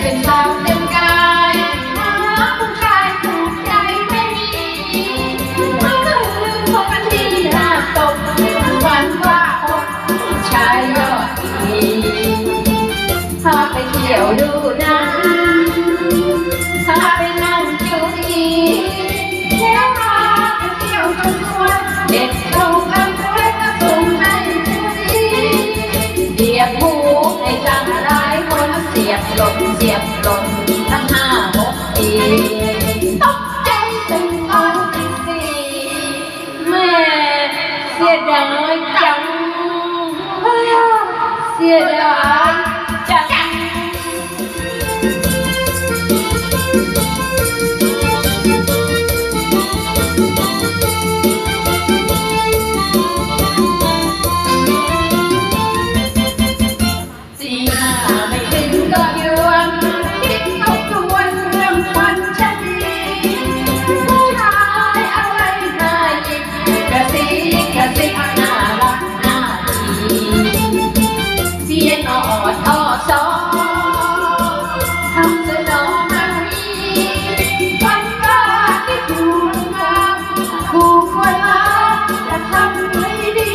เป็นสาเต็มกายหาผู้ชายถูกใจไม่มีมันก็ลืมคนมันดีหน้าตกวันว่าอกชายยอดดีพาไปเที่ยวดูนังพาไปนั่งจุกีแล้วพาไปเที่ยวกันด้วเด็ก 谢谢啊，再见。 คนรักจะทำให้ดี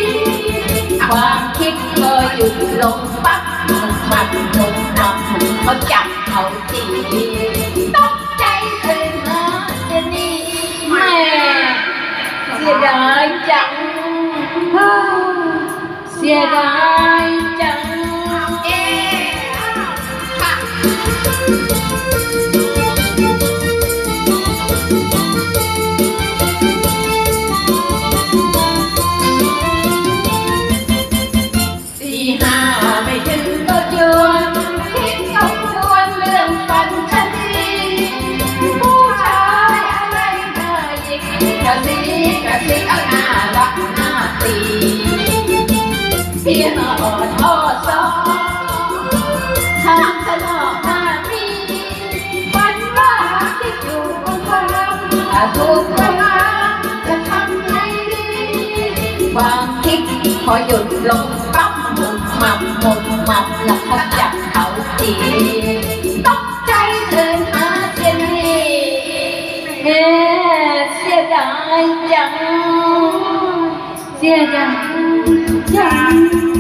ความคิดเคยหยุดลงปั๊บมันมันลงนำเขาจับเขาตีตกใจตื่นมาจะนี่แม่เสียดายจังฮ่าเสียดาย Thank you. ถ้าถูกเวลาจะทำไงดีความคิดพอหยุดลงปั๊บหมุนหมับหมุนหมับแล้วเขาจับเขาทีตกใจตื่นมาเสียนี่เฮ้เสียดายจังเสียดายจัง